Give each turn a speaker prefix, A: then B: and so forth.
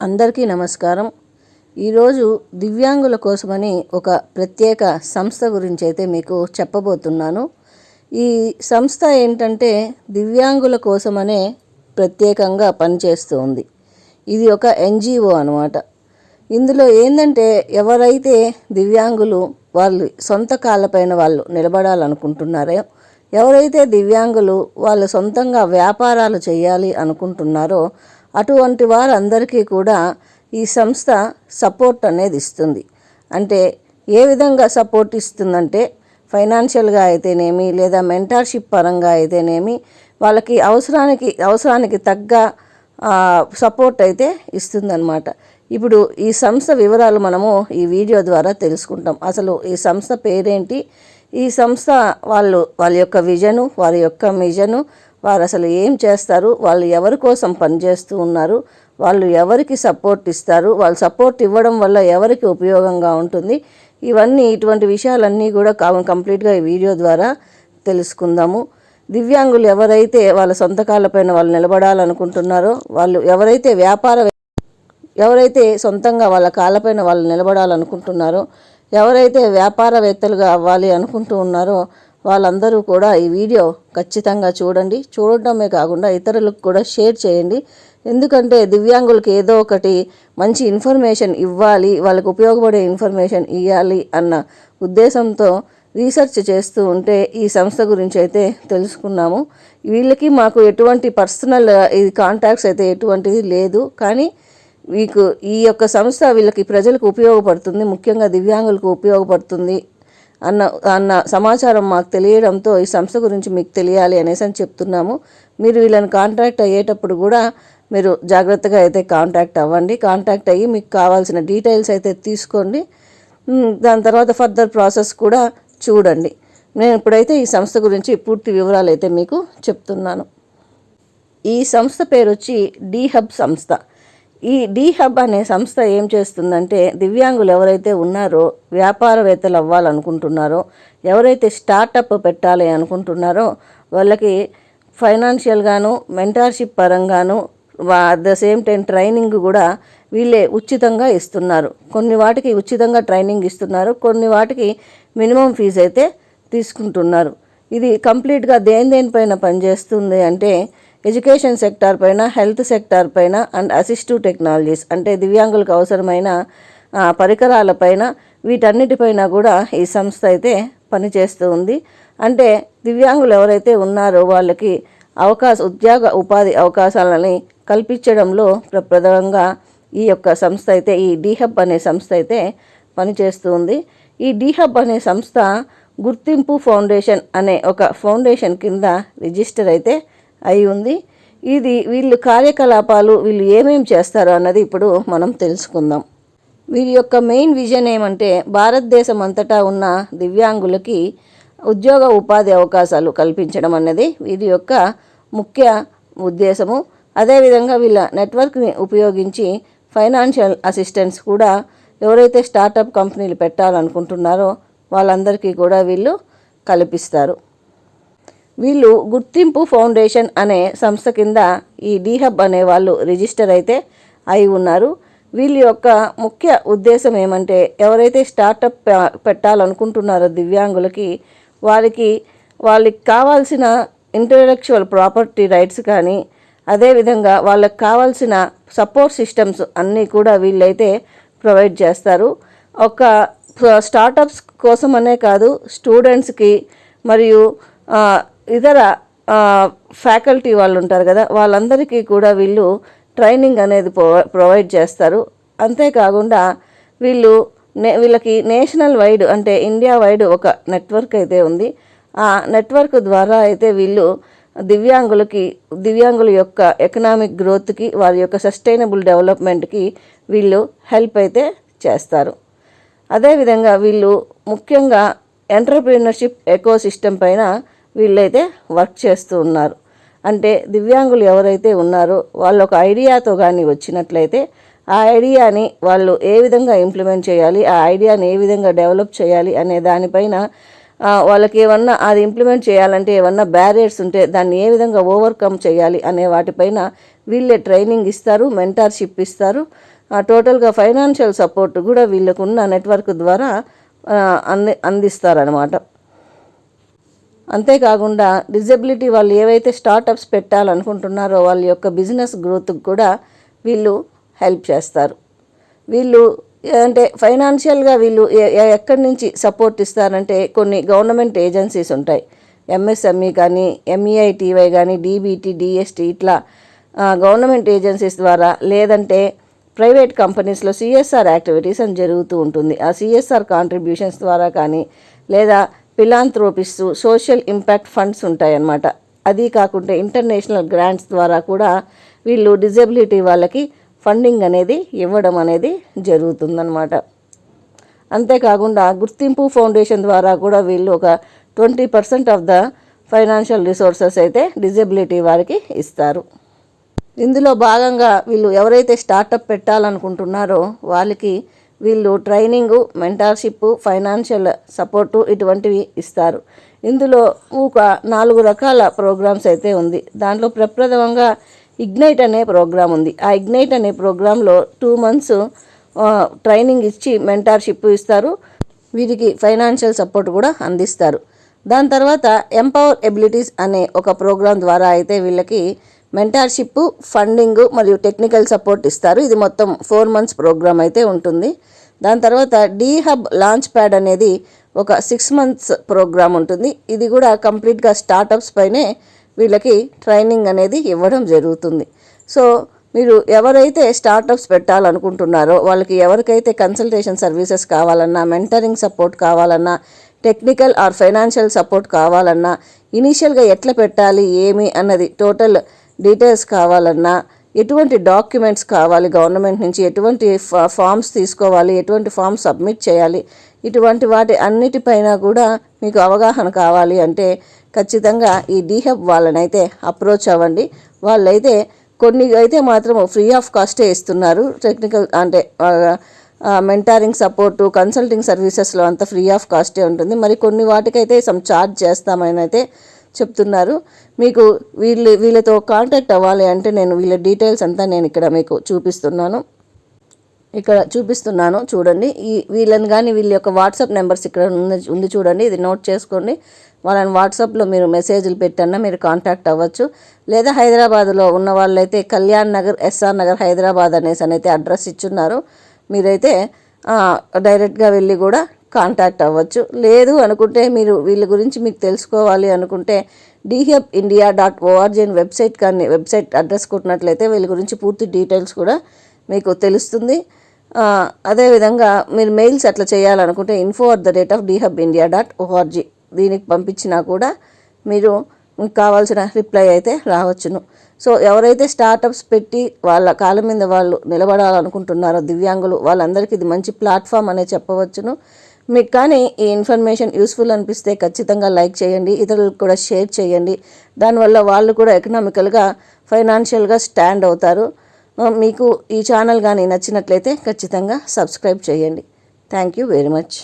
A: అందరికీ నమస్కారం. ఈరోజు దివ్యాంగుల కోసమని ఒక ప్రత్యేక సంస్థ గురించి అయితే మీకు చెప్పబోతున్నాను. ఈ సంస్థ ఏంటంటే దివ్యాంగుల కోసమనే ప్రత్యేకంగా పనిచేస్తూ ఉంది. ఇది ఒక ఎన్జిఓ అనమాట ఇందులో ఏంటంటే ఎవరైతే దివ్యాంగులు వాళ్ళు సొంత కాళ్ళపైన వాళ్ళు నిలబడాలనుకుంటున్నారో ఎవరైతే దివ్యాంగులు వాళ్ళు సొంతంగా వ్యాపారాలు చేయాలి అనుకుంటున్నారో అటువంటి వారందరికీ కూడా ఈ సంస్థ సపోర్ట్ అనేది ఇస్తుంది. అంటే ఏ విధంగా సపోర్ట్ ఇస్తుందంటే ఫైనాన్షియల్గా అయితేనేమి లేదా మెంటర్షిప్ పరంగా అయితేనేమి వాళ్ళకి అవసరానికి అవసరానికి తగ్గ సపోర్ట్ అయితే ఇస్తుందన్నమాట. ఇప్పుడు ఈ సంస్థ వివరాలు మనము ఈ వీడియో ద్వారా తెలుసుకుంటాం. అసలు ఈ సంస్థ పేరేంటి? ఈ సంస్థ వాళ్ళు వాళ్ళ యొక్క విజను వారి యొక్క మిజను వారు అసలు ఏం చేస్తారు? వాళ్ళు ఎవరి కోసం పనిచేస్తూ ఉన్నారు? వాళ్ళు ఎవరికి సపోర్ట్ ఇస్తారు? వాళ్ళు సపోర్ట్ ఇవ్వడం వల్ల ఎవరికి ఉపయోగంగా ఉంటుంది? ఇవన్నీ ఇటువంటి విషయాలన్నీ కూడా కంప్లీట్గా ఈ వీడియో ద్వారా తెలుసుకుందాము. దివ్యాంగులు ఎవరైతే వాళ్ళ సొంత కాళ్ళపైన వాళ్ళు నిలబడాలనుకుంటున్నారో వాళ్ళు ఎవరైతే వ్యాపార ఎవరైతే సొంతంగా వాళ్ళ కాళ్ళపైన వాళ్ళు నిలబడాలనుకుంటున్నారో ఎవరైతే వ్యాపారవేత్తలుగా అవ్వాలి అనుకుంటూ ఉన్నారో వాళ్ళందరూ కూడా ఈ వీడియో ఖచ్చితంగా చూడండి. చూడటమే కాకుండా ఇతరులకు కూడా షేర్ చేయండి. ఎందుకంటే దివ్యాంగులకి ఏదో ఒకటి మంచి ఇన్ఫర్మేషన్ ఇవ్వాలి వాళ్ళకు ఉపయోగపడే ఇన్ఫర్మేషన్ ఇవ్వాలి అన్న ఉద్దేశంతో రీసెర్చ్ చేస్తూ ఉంటే ఈ సంస్థ గురించి అయితే తెలుసుకున్నాము. వీళ్ళకి మాకు ఎటువంటి పర్సనల్ ఇది కాంటాక్ట్స్ అయితే ఎటువంటిది లేదు. కానీ మీకు ఈ యొక్క సంస్థ వీళ్ళకి ప్రజలకు ఉపయోగపడుతుంది ముఖ్యంగా దివ్యాంగులకు ఉపయోగపడుతుంది అన్న అన్న సమాచారం మాకు తెలియడంతో ఈ సంస్థ గురించి మీకు తెలియాలి అనేసి అని చెప్తున్నాము. మీరు వీళ్ళని కాంటాక్ట్ అయ్యేటప్పుడు కూడా మీరు జాగ్రత్తగా అయితే కాంటాక్ట్ అవ్వండి. కాంటాక్ట్ అయ్యి మీకు కావాల్సిన డీటెయిల్స్ అయితే తీసుకోండి. దాని తర్వాత ఫర్దర్ ప్రాసెస్ కూడా చూడండి. నేను ఇప్పుడైతే ఈ సంస్థ గురించి పూర్తి వివరాలు అయితే మీకు చెప్తున్నాను. ఈ సంస్థ పేరు వచ్చి డీ హబ్ సంస్థ. ఈ డీ హబ్ అనే సంస్థ ఏం చేస్తుందంటే దివ్యాంగులు ఎవరైతే ఉన్నారో వ్యాపారవేత్తలు అవ్వాలనుకుంటున్నారో ఎవరైతే స్టార్టప్ పెట్టాలి అనుకుంటున్నారో వాళ్ళకి ఫైనాన్షియల్గాను mentorship పరంగాను at the same time training కూడా వీళ్ళే ఉచితంగా ఇస్తున్నారు. కొన్ని వాటికి ఉచితంగా ట్రైనింగ్ ఇస్తున్నారు కొన్ని వాటికి మినిమం ఫీజు అయితే తీసుకుంటున్నారు. ఇది కంప్లీట్గా దేని దేనిపైన పనిచేస్తుంది అంటే ఎడ్యుకేషన్ సెక్టార్ పైన హెల్త్ సెక్టార్ పైన అండ్ అసిస్టివ్ టెక్నాలజీస్ అంటే దివ్యాంగులకు అవసరమైన పరికరాలపైన వీటన్నిటిపైన కూడా ఈ సంస్థ అయితే పనిచేస్తూ ఉంది. అంటే దివ్యాంగులు ఎవరైతే ఉన్నారో వాళ్ళకి అవకాశ ఉద్యోగ ఉపాధి అవకాశాలని కల్పించడంలో ప్రప్రదంగా ఈ యొక్క సంస్థ అయితే ఈ డీహబ్ అనే సంస్థ అయితే పనిచేస్తూ ఉంది. ఈ డీహబ్ అనే సంస్థ గుర్తింపు ఫౌండేషన్ అనే ఒక ఫౌండేషన్ కింద రిజిస్టర్ అయితే అయి ఉంది. ఇది వీళ్ళు కార్యకలాపాలు వీళ్ళు ఏమేమి చేస్తారో అన్నది ఇప్పుడు మనం తెలుసుకుందాం. వీరి యొక్క మెయిన్ విజన్ ఏమంటే భారతదేశం అంతటా ఉన్న దివ్యాంగులకి ఉద్యోగ ఉపాధి అవకాశాలు కల్పించడం అన్నది వీరి యొక్క ముఖ్య ఉద్దేశము. అదేవిధంగా వీళ్ళ నెట్వర్క్ని ఉపయోగించి ఫైనాన్షియల్ అసిస్టెన్స్ కూడా ఎవరైతే స్టార్టప్ కంపెనీలు పెట్టాలనుకుంటున్నారో వాళ్ళందరికీ కూడా వీళ్ళు కల్పిస్తారు. వీళ్ళు గుర్తింపు ఫౌండేషన్ అనే సంస్థ కింద ఈ డీహబ్ అనే వాళ్ళు రిజిస్టర్ అయితే అయి ఉన్నారు. వీళ్ళ యొక్క ముఖ్య ఉద్దేశం ఏమంటే ఎవరైతే స్టార్టప్ పెట్టాలనుకుంటున్నారో దివ్యాంగులకి వారికి వాళ్ళకి కావాల్సిన ఇంటలెక్చువల్ ప్రాపర్టీ రైట్స్ కానీ అదేవిధంగా వాళ్ళకి కావాల్సిన సపోర్ట్ సిస్టమ్స్ అన్నీ కూడా వీళ్ళైతే ప్రొవైడ్ చేస్తారు. ఒక స్టార్టప్స్ కోసమనే కాదు స్టూడెంట్స్కి మరియు ఇతర ఫ్యాకల్టీ వాళ్ళు ఉంటారు కదా వాళ్ళందరికీ కూడా వీళ్ళు ట్రైనింగ్ అనేది ప్రొవైడ్ చేస్తారు. అంతేకాకుండా వీళ్ళు నే వీళ్ళకి నేషనల్ వైడ్ అంటే ఇండియా వైడ్ ఒక నెట్వర్క్ అయితే ఉంది. ఆ నెట్వర్క్ ద్వారా అయితే వీళ్ళు దివ్యాంగులకి దివ్యాంగుల యొక్క ఎకనామిక్ గ్రోత్కి వారి యొక్క సస్టైనబుల్ డెవలప్మెంట్కి వీళ్ళు హెల్ప్ అయితే చేస్తారు. అదేవిధంగా వీళ్ళు ముఖ్యంగా ఎంటర్ప్రీనర్షిప్ ఎకో సిస్టమ్ పైన వీళ్ళైతే వర్క్ చేస్తూ ఉన్నారు. అంటే దివ్యాంగులు ఎవరైతే ఉన్నారో వాళ్ళు ఒక ఐడియాతో కానీ వచ్చినట్లయితే ఆ ఐడియాని వాళ్ళు ఏ విధంగా ఇంప్లిమెంట్ చేయాలి ఆ ఐడియాని ఏ విధంగా డెవలప్ చేయాలి అనే దానిపైన వాళ్ళకి ఏమన్నా అది ఇంప్లిమెంట్ చేయాలంటే ఏమన్నా బ్యారియర్స్ ఉంటే దాన్ని ఏ విధంగా ఓవర్కమ్ చేయాలి అనే వాటిపైన వీళ్ళే ట్రైనింగ్ ఇస్తారు మెంటార్షిప్ ఇస్తారు. ఆ, టోటల్గా ఫైనాన్షియల్ సపోర్ట్ కూడా వీళ్ళకున్న నెట్వర్క్ ద్వారా అంది అందిస్తారనమాట అంతేకాకుండా డిజబిలిటీ వాళ్ళు ఏవైతే స్టార్టప్స్ పెట్టాలనుకుంటున్నారో వాళ్ళ యొక్క బిజినెస్ గ్రోత్కి కూడా వీళ్ళు హెల్ప్ చేస్తారు. వీళ్ళు అంటే ఫైనాన్షియల్గా వీళ్ళు ఎక్కడి నుంచి సపోర్ట్ ఇస్తారంటే కొన్ని గవర్నమెంట్ ఏజెన్సీస్ ఉంటాయి. ఎంఎస్ఎంఈ కానీ ఎంఈఐటీవై కానీ డీబీటీ డిఎస్టీ ఇట్లా గవర్నమెంట్ ఏజెన్సీస్ ద్వారా లేదంటే ప్రైవేట్ కంపెనీస్లో సిఎస్ఆర్ యాక్టివిటీస్ అని జరుగుతూ ఉంటుంది. ఆ సిఎస్ఆర్ కాంట్రిబ్యూషన్స్ ద్వారా కానీ లేదా పిలాంథ్రోపిస్ట్ సోషల్ ఇంపాక్ట్ ఫండ్స్ ఉంటాయన్నమాట. అది కాకుండా ఇంటర్నేషనల్ గ్రాంట్స్ ద్వారా కూడా వీళ్ళు డిజబిలిటీ వాళ్ళకి ఫండింగ్ అనేది ఇవ్వడం అనేది జరుగుతుందన్నమాట. అంతేకాకుండా గుర్తింపు ఫౌండేషన్ ద్వారా కూడా వీళ్ళు ఒక twenty percent of the financial resources అయితే డిజబిలిటీ వారికి ఇస్తారు. ఇందులో భాగంగా వీళ్ళు ఎవరైతే స్టార్టప్ పెట్టాలనుకుంటున్నారో వాళ్ళకి వీళ్ళు ట్రైనింగు మెంటార్షిప్ ఫైనాన్షియల్ సపోర్టు ఇటువంటివి ఇస్తారు. ఇందులో ఒక నాలుగు రకాల ప్రోగ్రామ్స్ అయితే ఉంది. దాంట్లో ప్రప్రథమంగా ఇగ్నైట్ అనే ప్రోగ్రామ్ ఉంది. ఆ ఇగ్నైట్ అనే ప్రోగ్రాంలో టూ మంత్స్ ట్రైనింగ్ ఇచ్చి మెంటార్షిప్ ఇస్తారు. వీరికి ఫైనాన్షియల్ సపోర్ట్ కూడా అందిస్తారు. దాని తర్వాత ఎంపవర్ ఎబిలిటీస్ అనే ఒక ప్రోగ్రాం ద్వారా అయితే వీళ్ళకి మెంటార్షిప్ ఫండింగ్ మరియు టెక్నికల్ సపోర్ట్ ఇస్తారు. ఇది మొత్తం ఫోర్ మంత్స్ ప్రోగ్రామ్ అయితే ఉంటుంది. దాని తర్వాత డీ హబ్ లాంచ్ ప్యాడ్ అనేది ఒక సిక్స్ మంత్స్ ప్రోగ్రామ్ ఉంటుంది. ఇది కూడా కంప్లీట్గా స్టార్టప్స్ పైనే వీళ్ళకి ట్రైనింగ్ అనేది ఇవ్వడం జరుగుతుంది. సో మీరు ఎవరైతే స్టార్టప్స్ పెట్టాలనుకుంటున్నారో వాళ్ళకి ఎవరికైతే కన్సల్టేషన్ సర్వీసెస్ కావాలన్నా మెంటరింగ్ సపోర్ట్ కావాలన్నా టెక్నికల్ ఆర్ ఫైనాన్షియల్ సపోర్ట్ కావాలన్నా ఇనీషియల్గా ఎట్లా పెట్టాలి ఏమి అన్నది టోటల్ డీటెయిల్స్ కావాలన్నా ఎటువంటి డాక్యుమెంట్స్ కావాలి గవర్నమెంట్ నుంచి ఎటువంటి ఫామ్స్ తీసుకోవాలి ఎటువంటి ఫామ్స్ సబ్మిట్ చేయాలి ఇటువంటి వాటి అన్నిటిపైన కూడా మీకు అవగాహన కావాలి అంటే ఖచ్చితంగా ఈ డీహెబ్ వాళ్ళనైతే అప్రోచ్ అవ్వండి. వాళ్ళైతే కొన్ని అయితే మాత్రం ఫ్రీ ఆఫ్ కాస్టే ఇస్తున్నారు. టెక్నికల్ అంటే మెంటారింగ్ సపోర్టు కన్సల్టింగ్ సర్వీసెస్లో అంతా ఫ్రీ ఆఫ్ కాస్టే ఉంటుంది. మరి కొన్ని వాటికైతే సమ్ ఛార్జ్ చేస్తామని అయితే చెప్తున్నారు. మీకు వీళ్ళు వీళ్ళతో కాంటాక్ట్ అవ్వాలి అంటే నేను వీళ్ళ డీటెయిల్స్ అంతా నేను ఇక్కడ మీకు చూపిస్తున్నాను. ఇక్కడ చూపిస్తున్నాను చూడండి. ఈ వీళ్ళని కానీ వీళ్ళ యొక్క వాట్సాప్ నెంబర్స్ ఇక్కడ ఉంది ఉంది చూడండి. ఇది నోట్ చేసుకోండి. వాళ్ళని వాట్సాప్లో మీరు మెసేజ్లు పెట్టన్నా మీరు కాంటాక్ట్ అవ్వచ్చు. లేదా హైదరాబాద్లో ఉన్న వాళ్ళైతే కళ్యాణ్ నగర్ ఎస్ఆర్ నగర్ హైదరాబాద్ అనేసి అయితే అడ్రస్ ఇచ్చున్నారు. మీరైతే డైరెక్ట్గా వెళ్ళి కూడా కాంటాక్ట్ అవ్వచ్చు. లేదు అనుకుంటే మీరు వీళ్ళ గురించి మీకు తెలుసుకోవాలి అనుకుంటే డిహెబ్ ఇండియా డాట్ ఓఆర్జీ అని వెబ్సైట్ కానీ వెబ్సైట్ అడ్రస్ కొట్టినట్లయితే వీళ్ళ గురించి పూర్తి డీటెయిల్స్ కూడా మీకు తెలుస్తుంది. అదేవిధంగా మీరు మెయిల్స్ అట్లా చేయాలనుకుంటే info at the rate of DHub India dot ORG దీనికి పంపించినా కూడా మీరు మీకు కావాల్సిన రిప్లై అయితే రావచ్చును. సో ఎవరైతే స్టార్టప్స్ పెట్టి వాళ్ళ కాళ్ళ మీద వాళ్ళు నిలబడాలనుకుంటున్నారో దివ్యాంగులు వాళ్ళందరికీ ఇది మంచి ప్లాట్ఫామ్ అనే చెప్పవచ్చును. మీకు కానీ ఈ ఇన్ఫర్మేషన్ యూస్ఫుల్ అనిపిస్తే ఖచ్చితంగా లైక్ చేయండి ఇతరులకు కూడా షేర్ చేయండి. దానివల్ల వాళ్ళు కూడా ఎకనామికల్గా ఫైనాన్షియల్గా స్టాండ్ అవుతారు. మీకు ఈ ఛానల్ కానీ నచ్చినట్లయితే ఖచ్చితంగా సబ్స్క్రైబ్ చేయండి. Thank you very much.